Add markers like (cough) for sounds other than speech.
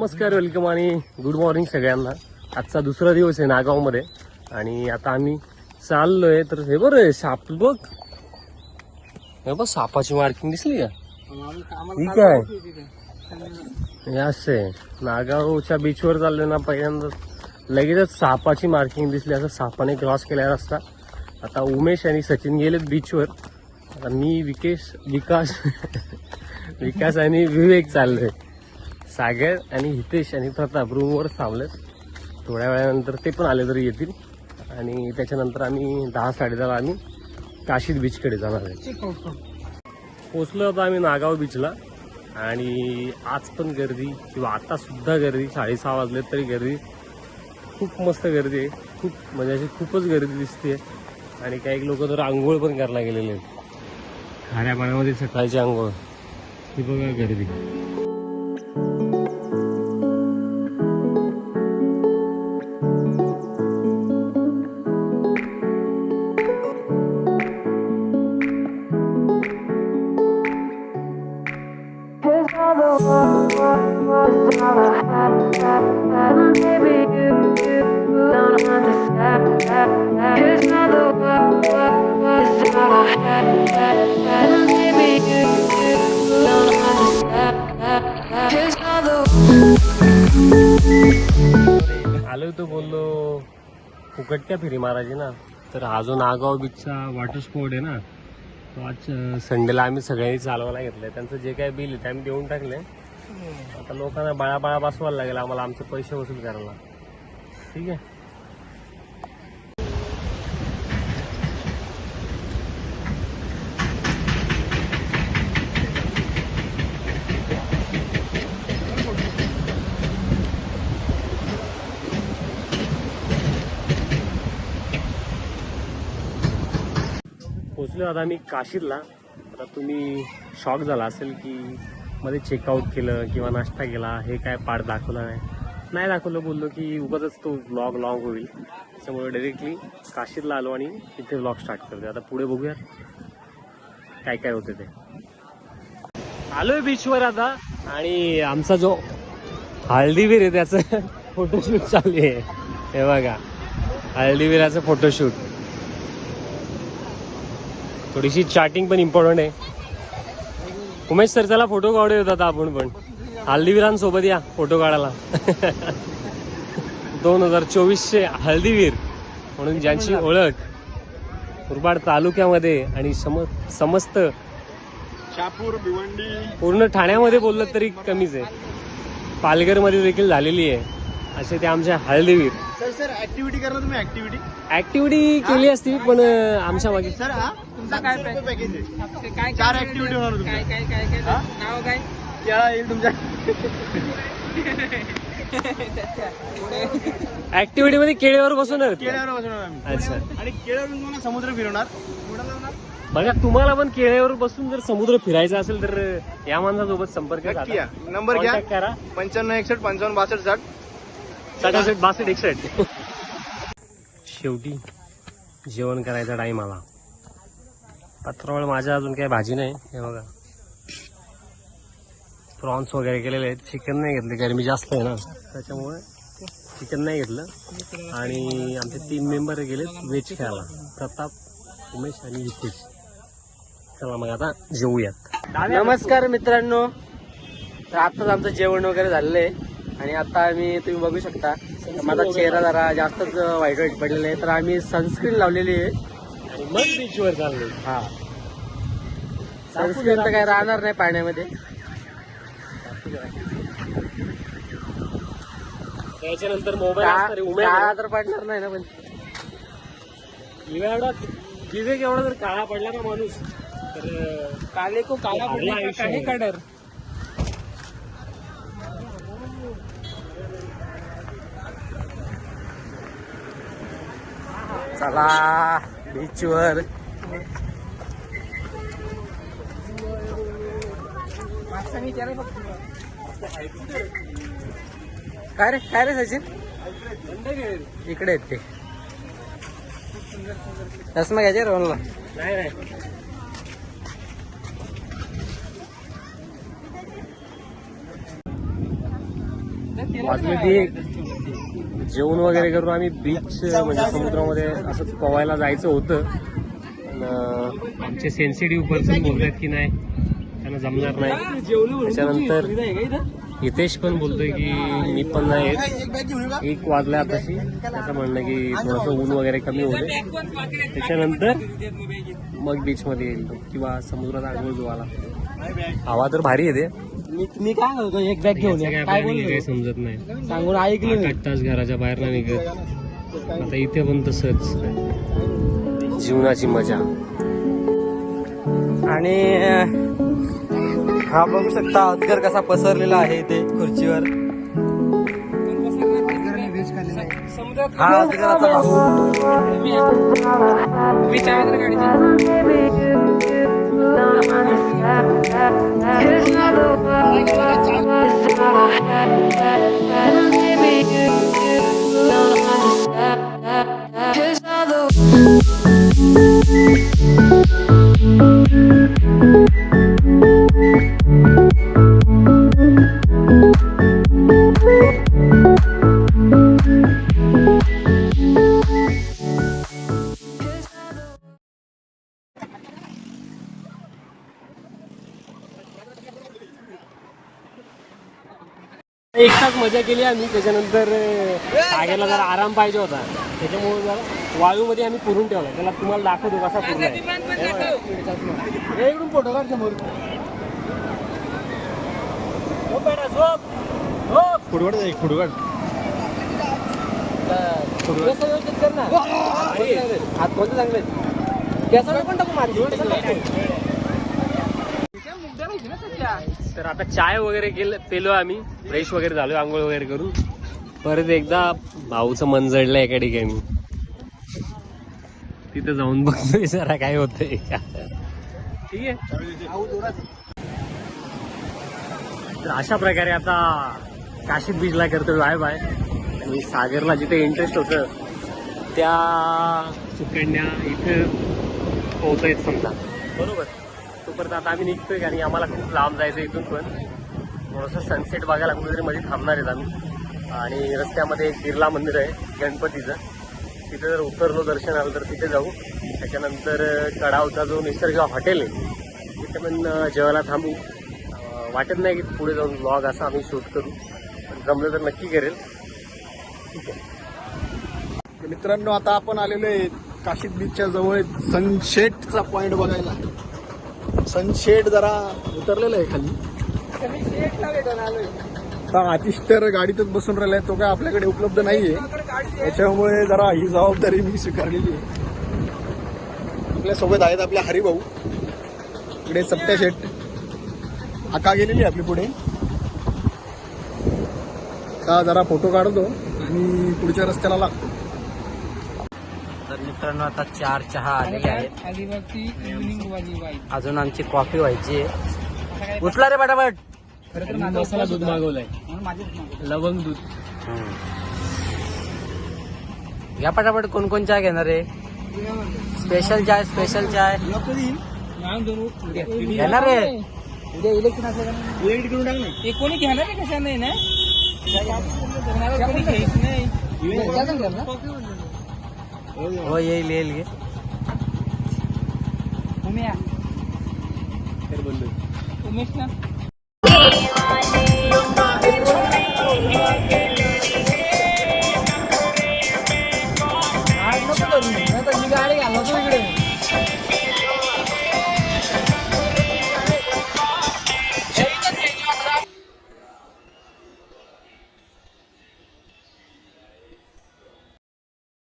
नमस्कार वेलकम आणि good morning सगळ्यांना. आजचा दुसरा दिवस आहे नागावमध्ये आणि आता आम्ही चाललोय तर हे बरं आहे साप बघ. हे बघ सापाची मार्किंग दिसली का? ठीक आहे असं आहे. नागावच्या बीचवर चाललोय ना पहिल्यांदा लगेचच सापाची मार्किंग दिसली. असं सापाने क्रॉस केला रस्ता. आता उमेश आणि सचिन गेलेत बीचवर आता मी विकेश विकास (laughs) विकास आणि विवेक चाललोय. सागर आणि हितेश आणि प्रताप रूमवर थांबलेत. थोड्या वेळानंतर ते पण आले तरी येतील. आणि त्याच्यानंतर आम्ही दहा साडेदहाला आम्ही काशीद बीचकडे जाणार आहे. पोचलो होतो आम्ही नागाव बीचला आणि आज पण गर्दी किंवा आता सुद्धा गर्दी साडेसहा वाजले तरी गर्दी. खूप मस्त गर्दी आहे. खूप म्हणजे अशी खूपच गर्दी दिसते आणि काही लोक तर आंघोळ पण करायला गेलेले आहेत. खाऱ्या पाण्यामध्ये सकाळची आंघोळ. ही बघा गर्दी. आलो तो बोललो फुकट क्या फिरी मारायची ना? तर हा जो नागाव बीचचा वॉटर स्पोर्ट आहे ना तो आज संडेला आम्ही सगळ्यांनी चालवायला घेतलाय. त्यांचं जे काय बिल आहे ते आम्ही देऊन टाकले आता लोकांना बाळा बाळा बसवायला लागेल आम्हाला आमचे पैसे वसूल करायला. ठीक आहे? पोचलो आता आम्ही काशीदला आता तुम्ही शॉक झाला असेल की मध्ये चेकआउट केलं किंवा नाश्ता केला हे काय पाठ दाखवलं नाही. नाही दाखवलं बोललो की उगाच तो ब्लॉग लॉंग होईल. त्याच्यामुळे डायरेक्टली काशीरला आलो आणि इथे ब्लॉग स्टार्ट करतो आता पुढे बघूया काय काय होते ते. आलोय बीचवर आता आणि आमचा जो हळदीवीर आहे त्याचं (laughs) फोटोशूट चालू आहे. हे बघा हळदीवीराचं फोटोशूट थोडीशी चार्टिंग पण इम्पॉर्टंट आहे. उमेश सर चला फोटो काढू येतात आपण पण. हल्दीवीरांसोबत या फोटो काढायला. (laughs) दोन हजार चोवीसचे हल्दीवीर म्हणून ज्यांची ओळख मुरबाड तालुक्यामध्ये आणि सम समस्त शापूर भिवंडी. पूर्ण ठाण्यामध्ये बोललं तरी कमीच आहे. पालघरमध्ये देखील झालेली आहे. असे ते आमचे हळदीवीर. सर सर ऍक्टिव्हिटी करणार तुम्ही ऍक्टिव्हिटी ऍक्टिव्हिटी केली असती पण आमच्या मागे सर हा? तुमचा काय पॅकेज आहे. काय चार ऍक्टिव्हिटी होणार काय काय काय काय? नाव काय? केळा येईल तुमच्या. ऍक्टिव्हिटी मध्ये केळीवर बसून केळ्यावर बसवणार आम्ही. अच्छा. आणि केळ्यावर तुम्हाला समुद्र फिरवणार? बघा तुम्हाला पण केळ्यावर बसून जर समुद्र फिरायचा असेल तर या माणसासोबत संपर्क. नंबर घ्या. करा. पंच्याण्णव एकसष्ट पंचावन्न बासष्ट साठ. सटासट (laughs) शेवटी जेवण करायचा टाइम आला. पात्रावळ माझ्या अजून काही भाजी नाही. हे बघा. प्रॉन्स वगैरे केलेले आहेत. चिकन नाही घेतले. गरमी जास्त आहे ना. त्याच्यामुळे चिकन नाही घेतलं. आणि आमचे तीन मेंबर गेलेत व्हेज खेळायला प्रताप उमेश आणि हितेश चला मग आता जेवूयात. नमस्कार मित्रांनो. तर आताच आमचं जेवण वगैरे झालेलं आहे. आणि आता आम्ही तुम्ही बघू शकता माझा चेहरा जरा जास्तच वाईट वाईट पडलेला आहे. तर आम्ही सनस्क्रीन लावलेली आहे. आणि मग बीचवर चाललोय. हा. सनस्क्रीन तर काय राहणार नाही पाण्यामध्ये. त्याच्यानंतर मोबाईल उमेद काळा. तर पडणार नाही ना पण. एवढा विवेक एवढा जर काळा पडला ना माणूस तर काले को काला पडने का काहे चला बीचवर काय रे काय रे सचिन? इकडे आहेत ते. चष्मा घ्यायचे रे मला वाजले जेवण वगैरे करून आम्ही बीच म्हणजे समुद्रामध्ये असंच पवायला जायचं होतं. पण, आमचे सेन्सिटिव्ह पर्सन बोलतात की नाही त्यांना जमणार नाही. त्याच्यानंतर हितेश पण बोलतोय की मी पण नाही एक वाजल्या आताशी. त्याचं म्हणणं की थोडंसं ऊन वगैरे कमी होते त्याच्यानंतर मग बीच मध्ये येईल किंवा समुद्रात आंघोळ धुवाला हवा तर भारी येते मी मी काय म्हणतो एक बॅग घेऊन ये. काय काही समजत नाही. सांगून ऐकलं मी आठ तास घराच्या बाहेर नाही निघत. आता इथे पण तसंच. जीवनाची मजा. आणि अं, हा बघू शकता अजगर कसा पसरलेला आहे इथे खुर्चीवर. हा अजगराचा भाऊ. you don't Maybe you, you don't एक तास मजा केली आम्ही त्याच्यानंतर सागरला जरा आराम पाहिजे होता. त्याच्यामुळे जरा वाळूमध्ये आम्ही पुरून ठेवला. त्याला तुम्हाला दाखवतो कसा पुरला इकडून फोटो काढ समोर. झोप बेटा, झोप. झोप. खुडवड जाईल खुडवड केस व्यवस्थित कर ना. हात कोणते चांगले? आहेत? केसावर पण टाकू मारली तर आता चाय वगैरे केलं पेलो आम्ही. फ्रेश वगैरे झालो आंघोळ वगैरे करून परत एकदा भाऊचं मन जडलं एका ठिकाणी. तिथं जाऊन बघतोय जरा काय होतंय. ठीक आहे. तर अशा प्रकारे आता काशीद बीचला करतोय बाय बाय. आणि सागरला जिथे इंटरेस्ट होतं त्या सुकन्या इथं पोहोचायच समजा. बरोबर. तोपर्यंत आता आम्ही निघतोय आणि आम्हाला खूप लांब जायचं इथून पण. थोडंसं सनसेट बघायला कुठेतरी मध्ये थांबणार आहेत आम्ही. आणि रस्त्यामध्ये एक बिर्ला मंदिर आहे गणपतीचं. तिथे जर उतरलो दर्शन आलं तर तिथे जाऊ. त्याच्यानंतर कडावचा जो निसर्ग हॉटेल आहे तिथे पण जेवायला थांबू. वाटत नाही की पुढे जाऊन ब्लॉग असा आम्ही शूट करू. पण जमलं तर नक्की करेल. ठीक आहे. मित्रांनो आता आपण आलेलो आहे काशीद बीचच्या जवळ सनसेटचा पॉईंट बघायला. सनसेट जरा उतरलेला आहे खाली. तर गाडीतच बसून राहिलाय तो काय आपल्याकडे उपलब्ध नाहीये. त्याच्यामुळे जरा ही जबाबदारी मी स्वीकारलेली आहे. आपल्यासोबत आहेत आपल्या हरिभाऊ. इकडे सत्या शेट आका गेलेली आहे आपली पुढे. का जरा फोटो काढतो आणि पुढच्या रस्त्याला लागतो तर मित्रांनो आता चार चहा आलेले आहेत. अजून आमची कॉफी व्हायची आहे. उचला रे पटापट. मसाला दूध मागवलाय. लवंग दूध. या पटापट कोण कोण चाय घेणार आहे? स्पेशल चाय स्पेशल चाय घेणार आहे. कोणी घेणार आहे कशा नाही ना? कोणी घ्यायच नाही. हो येईल येईल घे उमेश Конечно.